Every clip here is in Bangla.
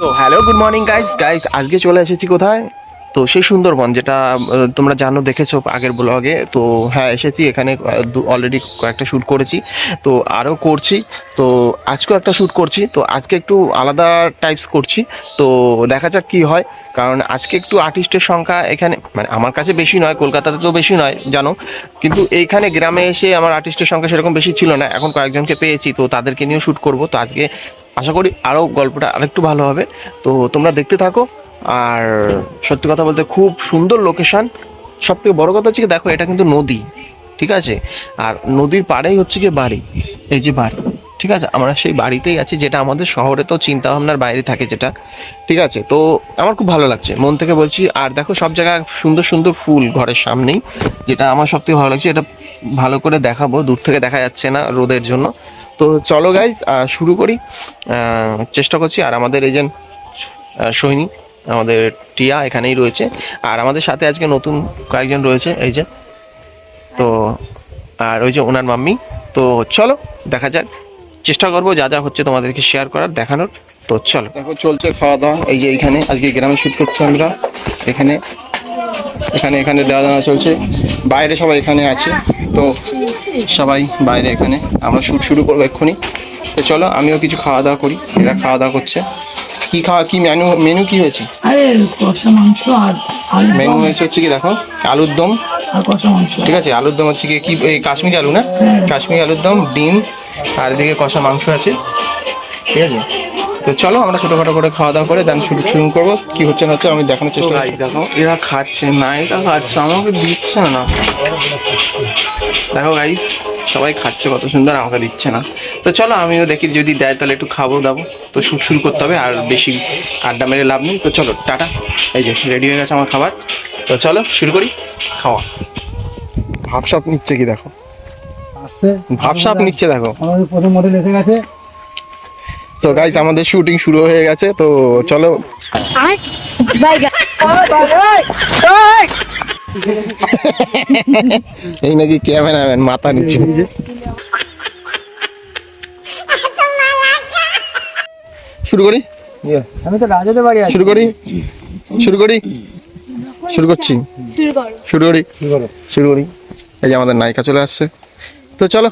তো hello good morning guys guys আজকে চলে এসেছি কোথায়? তো সেই সুন্দরবন যেটা তোমরা জানো, দেখেছ আগের ব্লগে। তো হ্যাঁ এসেছি এখানে অলরেডি কয়েকটা শ্যুট করেছি। তো আরও করছি। তো আজকেও একটা শ্যুট করছি। তো আজকে একটু আলাদা টাইপস করছি। তো দেখা যাক কি হয়। কারণ আজকে একটু আর্টিস্টের সংখ্যা এখানে মানে আমার কাছে বেশি নয়, কলকাতাতে তো বেশি নয়, জানো। কিন্তু এইখানে গ্রামে এসে আমার আর্টিস্টের সংখ্যা সেরকম বেশি ছিল না। এখন কয়েকজনকে পেয়েছি। তো তাদেরকে নিয়েও শ্যুট করব। তো আজকে আশা করি আরও গল্পটা আরেকটু ভালো হবে। তো তোমরা দেখতে থাকো। আর সত্যি কথা বলতে খুব সুন্দর লোকেশন সব থেকে বড় কথা হচ্ছে দেখো এটা কিন্তু নদী ঠিক আছে? আর নদীর পাড়েই হচ্ছে কি বাড়ি এই যে বাড়ি ঠিক আছে? আমরা সেই বাড়িতেই আছি যেটা আমাদের শহরে তো চিন্তা ভাবনার বাইরে থাকে যেটা ঠিক আছে? তো আমার খুব ভালো লাগছে মন থেকে বলছি আর দেখো সব জায়গায় সুন্দর সুন্দর ফুল ঘরের সামনেই যেটা আমার সব থেকে ভালো লাগছে এটা ভালো করে দেখাবো দূর থেকে দেখা যাচ্ছে না রোদের জন্য। তো চলো গাইজ শুরু করি চেষ্টা করছি আর আমাদের এই যে আহ, সৈনী আমাদের টিয়া এখানেই রয়েছে। আর আমাদের সাথে আজকে নতুন কয়েকজন রয়েছে, এই যে। তো, আর ওই যে ওনার মাম্মি। তো চলো, দেখা যাক। চেষ্টা করব যা যা হচ্ছে তোমাদেরকে শেয়ার করার, দেখানোর। তো চলো। দেখো, চলছে খাওয়া দাওয়া এই যে এইখানে আজকে গ্রামে শ্যুট করছি আমরা। এখানে এখানে এখানে দেওয়া দাওয়া চলছে। বাইরে সবাই এখানে আছে। তো সবাই বাইরে এখানে। আমরা শ্যুট শুরু করব এক্ষুনি। তো চলো, আমিও কিছু খাওয়া দাওয়া করি। এরা খাওয়া দাওয়া করছে। কি খাওয়া কি মেনু মেনু কি হয়েছে? আরে কষা মাংস আর আলু মেনু হয়েছে হচ্ছে কি দেখো আলুর দম। আর কষা মাংস। ঠিক আছে আলুর দম হচ্ছে কি কি এই কাশ্মীরি আলু না? কাশ্মীরি আলুর দম ডিম আর এদিকে কষা মাংস আছে। ঠিক আছে? তো চলো আমরা ছোটোখাটো করে খাওয়া দাওয়া করে দেন শুরু শুরু করব। কি হচ্ছে না হচ্ছে আমি দেখানোর চেষ্টা করি দেখো এরা খাচ্ছে না এটা খাচ্ছে আমাকে দিচ্ছে না। দেখো গাইস সবাই খাচ্ছে কত সুন্দর আমাকে দিচ্ছে না। তো চলো আমিও দেখি যদি দেয় তাহলে একটু খাব দাবো। তো শুট শুরু করতে হবে আর বেশি আড্ডা মেরে লাভ নেই। তো চলো টাটা। এই যে রেডি হয়ে গেছে আমার খাবার। তো চলো শুরু করি। খাওয়া। ভাবসাপ নিচ্ছে কি দেখো? ভাবসাপ নিচ্ছে দেখো। আমাদের প্রথম মডেল এসে গেছে। তো গাইস আমাদের শুটিং শুরু হয়ে গেছে তো চলো। এই নাকি ক্যামেরাম্যান মাথা নিচ্ছে শুরু করি? আমি তো রাজাদের বাড়ি শুরু করি? শুরু করি? শুরু করছি? শুরু করি। শুরু করি। এই যে আমাদের নায়িকা চলে আসছে। তো চলো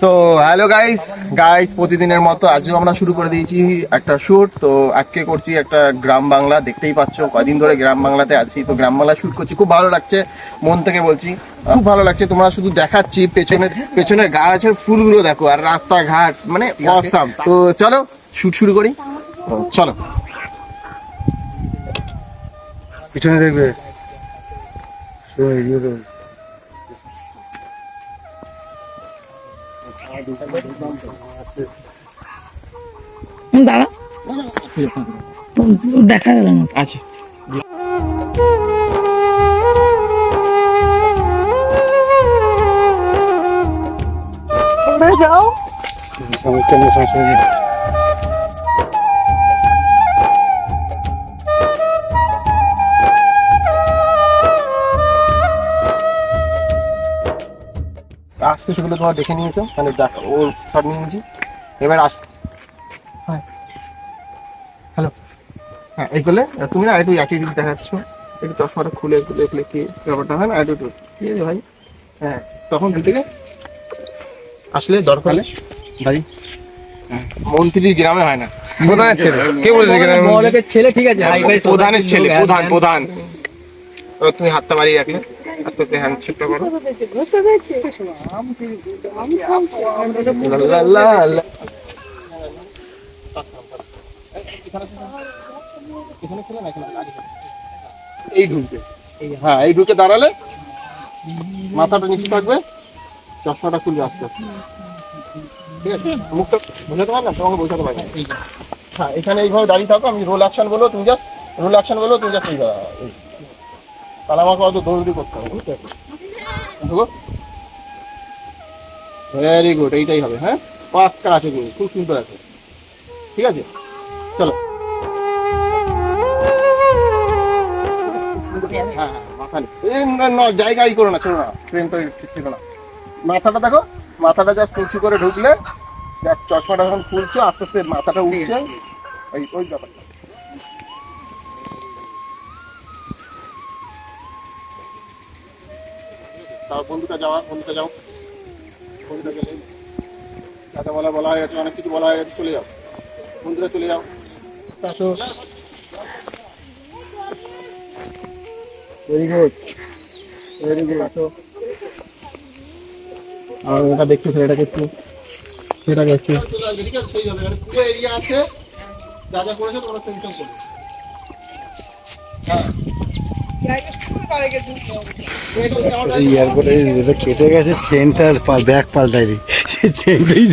সো হ্যালো গাইস গাইস প্রতিদিনের মতো আজও আমরা শুরু করে দিয়েছি একটা শ্যুট তো আজকে করছি একটা গ্রাম বাংলা, দেখতেই পাচ্ছ কদিন ধরে গ্রাম বাংলাতে আছি। তো গ্রাম বাংলা শ্যুট করছি, খুব ভালো লাগছে, মন থেকে বলছি। খুব ভালো লাগছে, তোমরা শুধু দেখাচ্ছি, পেছনের পেছনের গাছের ফুলগুলো দেখো, আর রাস্তাঘাট মানে অসাম তো চলো শ্যুট শুরু করি। চলো। পিছনে দেখবে। দাঁড়া। দেখা গেল না। আচ্ছা। যাও। আসতে সেগুলো তোমার দেখে নিয়েছো? মানে দেখ ওর শট নিয়ে নিয়েছি। এবার আস হ্যালো হ্যাঁ এই করলে তুমি না একটু একই অ্যাটিটিউড দেখাচ্ছ। একটু চশমাটা খুলে খুলে খুলে কি ব্যাপারটা হয় না? অ্যাটিটিউড ঠিক আছে ভাই? হ্যাঁ তখন থেকে আসলে দরকার ভাই হ্যাঁ, মন্ত্রী গ্রামে হয় না। প্রধানের ছেলে। কে বলেছে গ্রামে ছেলে ঠিক আছে। প্রধানের ছেলে প্রধান প্রধান। তুমি হাতটা বাড়িয়ে রাখলে। আস্তে হ্যান্ড লা লা। এই ঢুকবে হ্যাঁ এই ঢুকে দাঁড়ালে মাথাটা নিচু থাকবে চশমাটা খুলবে আস্তে আস্তে। ঠিক আছে? মুখটা বোঝাতে পারলাম? তোমাকে বোঝাতে পারলাম। হ্যাঁ এখানে এইভাবে দাঁড়িয়ে থাকো আমি রোল অ্যাকশন বলব তুমি জাস্ট রোল অ্যাকশন বলব তুমি জাস্ট এই দাঁড়াও, এই। তাহলে আমাকে অত দৌড়ি করতে হবে, বুঝতে ভেরি গুড এইটাই হবে হ্যাঁ? পাঁচটা আছে কিন্তু, খুব সুন্দর আছে। ঠিক আছে? চলো। হ্যাঁ হ্যাঁ নে- জায়গাই করো না, চলো না ট্রেন তো ঠিক ছিল না। মাথাটা দেখো, মাথাটা জাস্ট নিচু করে ঢুকলে চশমাটা যখন খুলছো, আস্তে আস্তে মাথাটা উঠছে। ওই ওই ব্যাপারটা। তাও বন্ধুটা যাওয়া বন্ধুটা যাও। বন্ধুটা গেলে যাতে বলা বলা হয়ে গেছে অনেক কিছু বলা হয়ে গেছে চলে যাও। বন্ধুরা চলে যাও। আসো। ভেরি গুড ভেরি গুড আসো। আর ওটা দেখছ ছেলেটাকে একটু সেটাকে একটু পুরো এরিয়া আছে যা যা করেছে তোমরা করবে কেটে গেছে চেনটা ব্যাগ পাল্টাইনি চেনটাই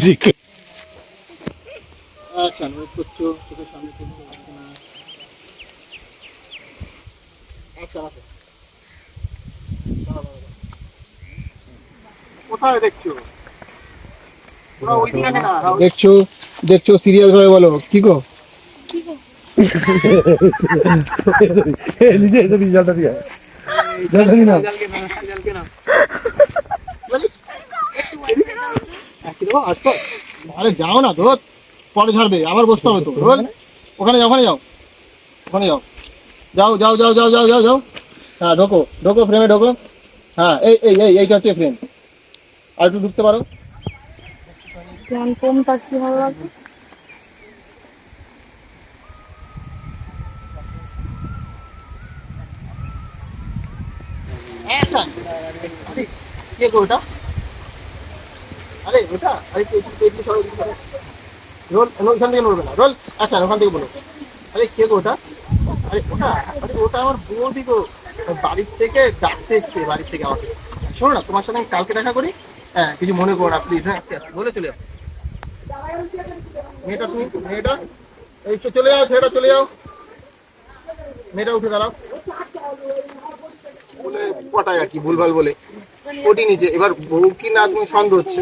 দেখছ দেখছ দেখছ সিরিয়াস ভাবে বলো কি গো নিজে রিজাল্টটা দিয়া আরে যাও না। ধর পরে ছাড়বে আবার বসতে হবে তো ওখানে যাও ওখানে যাও ওখানে যাও যাও যাও যাও যাও যাও যাও যাও হ্যাঁ ঢোকো ঢোকো ফ্রেমে ঢোকো হ্যাঁ এই এই এই এইটা হচ্ছে ফ্রেম আর একটু ঢুকতে পারো কম তার ভালো লাগে কে গো আরে ওটা রোল ওখান থেকে নড়বে না রোল। আচ্ছা ওখান থেকে বলো। আরে কে গো আরে ওটা আরে ওটা আমার বৌদি বাড়ির থেকে ডাকতে এসছে বাড়ির থেকে আমাকে। শোনো না তোমার সাথে আমি কালকে দেখা করি। হ্যাঁ কিছু মনে করো না প্লিজ হ্যাঁ আসছি, আসছি, বলে চলে যাও। মেয়েটা তুমি মেয়েটা? এই চলে যাও ছেলেটা চলে যাও। মেয়েটা উঠে দাঁড়াও। বলে পটায় আর কি ভুলভাল বলে। ওটি নিচে এবার বউ কি না তুমি সন্দেহ হচ্ছে?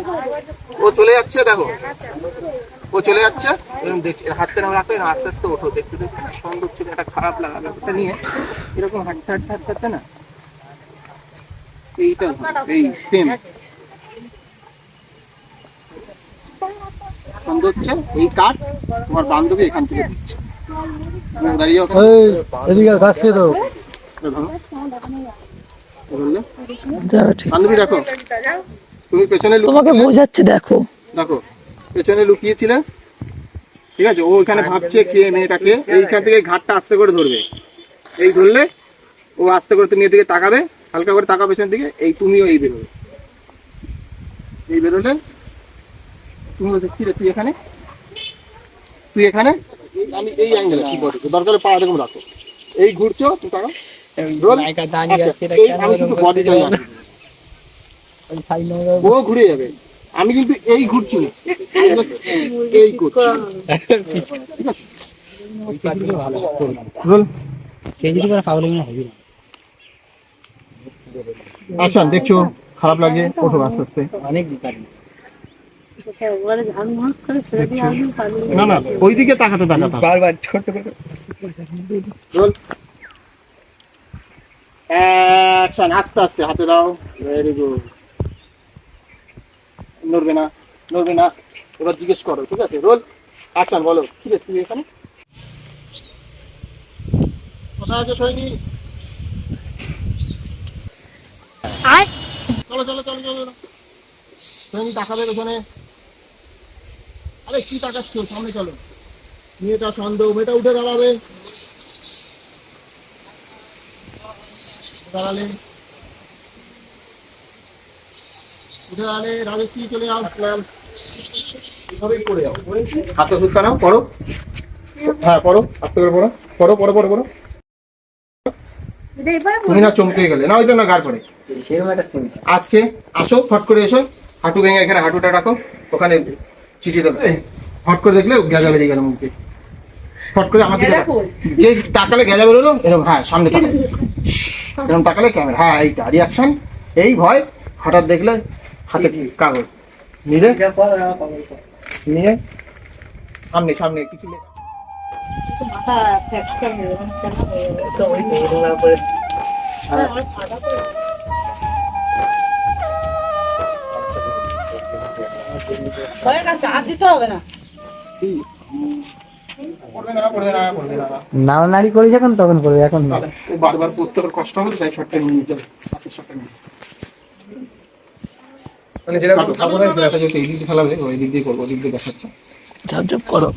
ও চলে যাচ্ছে দেখো। ও চলে যাচ্ছে। এরকম দেখছি রাখো এরকম আস্তে আস্তে ওঠো দেখতে দেখতে সন্দেহ হচ্ছে একটা খারাপ লাগা ব্যাপারটা নিয়ে এরকম হাঁটতে হাঁটতে হাঁটতে হাঁটতে না। এইটা এই সেম সন্দেহ হচ্ছে এই কাঠ তোমার বান্ধবী এখান থেকে দিচ্ছে। দাঁড়িয়ে যাও ওখানে। এদিকে কাটছে তো ধরো। ধরলে? বান্ধবী দেখো। তুমি পেছনে তোমাকে বোঝাচ্ছে দেখো। দেখো পেছনে লুকিয়েছিলে ঠিক আছে ও এখানে ভাবছে কে মেয়েটাকে এইখান থেকে ঘাটটা আস্তে করে ধরবে। এই ধরলে ও আস্তে করে তুমি এদিকে তাকাবে হালকা করে তাকাবে পেছন দিকে এই তুমিও এই বেরোবে এই বেরোলে তুমি রে তুই এখানে? তুই এখানে? আমি এই অ্যাঙ্গেলে দরকার হলে এরকম রাখো। এই ঘুরছো তুই তাকাও। আচ্ছা, ও ঘুরে যাবে। আমি কিন্তু এই ঘুরছি না। এই করছি। ঠিক আছে? আচ্ছা দেখছ খারাপ লাগে ওঠো আস্তে আস্তে। আসবি পালিয়ে না না ওইদিকে তাকাতে তাকাতে। বারবার ছোট করে। অ্যাকশন আস্তে আস্তে হাতে দাও। ভেরি গুড নড়বে না নড়বে না। এবার জিজ্ঞেস করো ঠিক আছে? রোল অ্যাকশন বলো। তুই এখানে? কোথায় আছো সৈনি চলো চলো চলো চলো। চলো সৈনি তাকাবে পেছনে আরে কি তাকাচ্ছ? সামনে চলো। মেয়েটা সন্দেহ মেয়েটা উঠে দাঁড়াবে। দাঁড়ালে। উঠে দাঁড়ালে রাজশ্রী চলে যাও ম্যাম এভাবেই করে যাও। হাতে নাও পড়ো। হ্যাঁ পড়ো আস্তে করে পড়ো। পড়ো পড়ো পড়ো পড়ো। তুমি না চমকে গেলে। না ওইটা না গার করে। সেরকম একটা আসছে আসো ফট করে এসো। হাঁটু ভেঙে এখানে হাঁটুটা রাখো। ওখানে চিঠিটা ফট করে দেখলে গেজা বেরিয়ে গেল মুখে। ফট করে আমাকে যে তাকালে গেজা বেরোলো এরকম হ্যাঁ সামনে এরকম তাকালে ক্যামেরা হ্যাঁ এইটা রিয়াকশন এই ভয় হঠাৎ দেখলে হাতে কাগজ। নিজে? নিয়ে সামনে সামনে কিছু লেখা। মাথা ফ্র্যাকচার হয়ে তো ওই ফাটা করে। হয়ে গেছে। আর দিতে হবে না। না না না নাড়ানাড়ি করি যখন তখন করবে এখন না। বারবার বুঝতে পারে কষ্ট হবে তাই শর্টটা নিয়ে নিতে মানে যেটা না সেটা এই দিক দিয়ে ফেলা হবে ওই দিক দিয়ে করব ওই দিক দিয়ে দেখাচ্ছে। ঝপ ঝপ করো।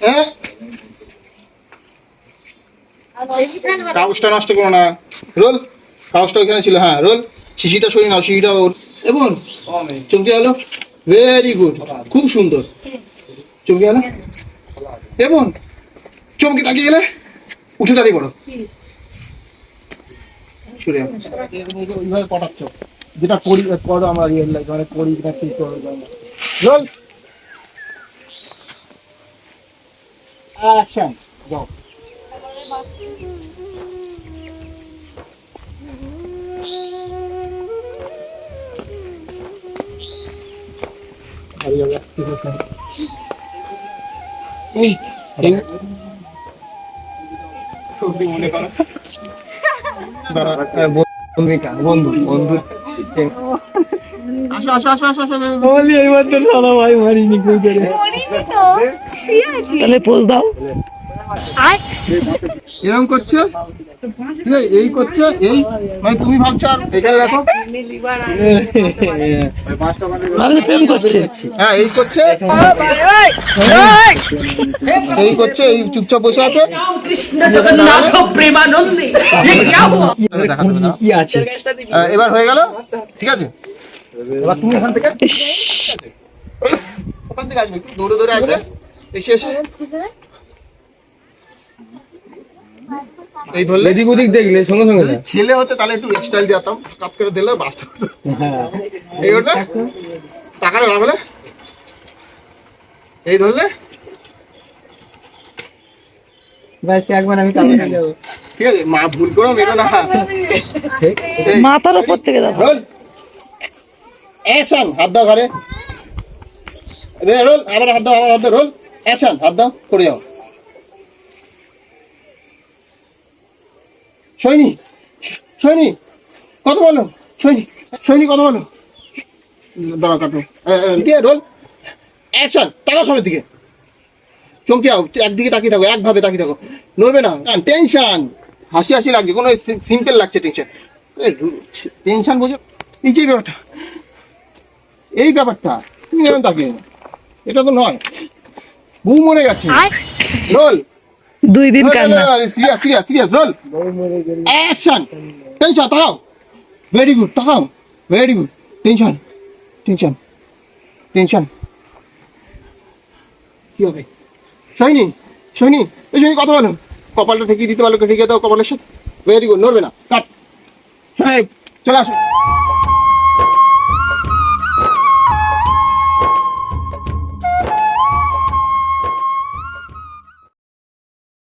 হ্যাঁ কাগজটা নষ্ট করো না। রোল কাগজটা ওইখানে ছিল হ্যাঁ রোল। শিশিটা সরিয়ে নাও শিশিটা ওর। এবং চমকে গেল ভেরি গুড খুব সুন্দর। চমকে গেল এবং চমকে তাকিয়ে গেলে? উঠে দাঁড়িয়ে পড়ো। সরে ওইভাবে পটাচ্ছ যেটা করি করো আমরা রিয়েল লাইফ মানে করি না ঠিক করো অ্যাকশন যাও আসো আসো আসো আসো আসো বলি এইবার তো সালা ভাই মারিনি তাহলে পোজ দাও। এরম করছে? এই করছে এই। মানে তুমি ভাবছ আর এখানে রাখো হ্যাঁ এই করছে। এই করছে এই চুপচাপ বসে আছে। এবার হয়ে গেল। ঠিক আছে? এবার তুমি এখান থেকে ওখান থেকে আসবে দৌড়ে দৌড়ে আসবে। এসে এসে এই ধরলে এদিক ওদিক দেখলে সঙ্গে সঙ্গে যদি ছেলে হতে তাহলে একটু স্টাইল দিতাম কাপ করে দিলে বাসটা এই ওটা? টাকাটা রাখলে এই ধরলে? ব্যাস একবার আমি টাকা দিয়ে ঠিক আছে মা ভুল করে মেরো না। মাথার উপর থেকে দাও রোল। অ্যাকশন হাত দাও ঘরে রে রোল আবার হাত দাও আবার হাত দাও রোল। অ্যাকশন হাত দাও করে যাও। সৈনি সৈনি কত বলো? সৈনি সৈনি কত বলো? দাঁড়াও কাটো। দিয়ে রোল। অ্যাকশন তাকাও সবের দিকে। চমকে যাও একদিকে তাকিয়ে থাকো একভাবে তাকিয়ে থাকো। নড়বে না টেনশন হাসি হাসি লাগছে কোনো সিম্পল লাগছে টেনশন টেনশন বোঝো। এই যে ব্যাপারটা এই ব্যাপারটা তুমি কেমন তাকিয়ে এটা তো নয়। বউ মরে গেছে। রোল দুই দিন serious serious serious roll action tension তাকাও। ভেরি গুড তাকাও। Very good tension tension tension কি হবে? সৈনি সৈনি এই সৈনি কথা বলো। কপালটা ঠেকিয়ে দিতে পারল ঠেকিয়ে দাও কপালের সাথে। ভেরি গুড নড়বে না। কাট। সাহেব চলে আসো।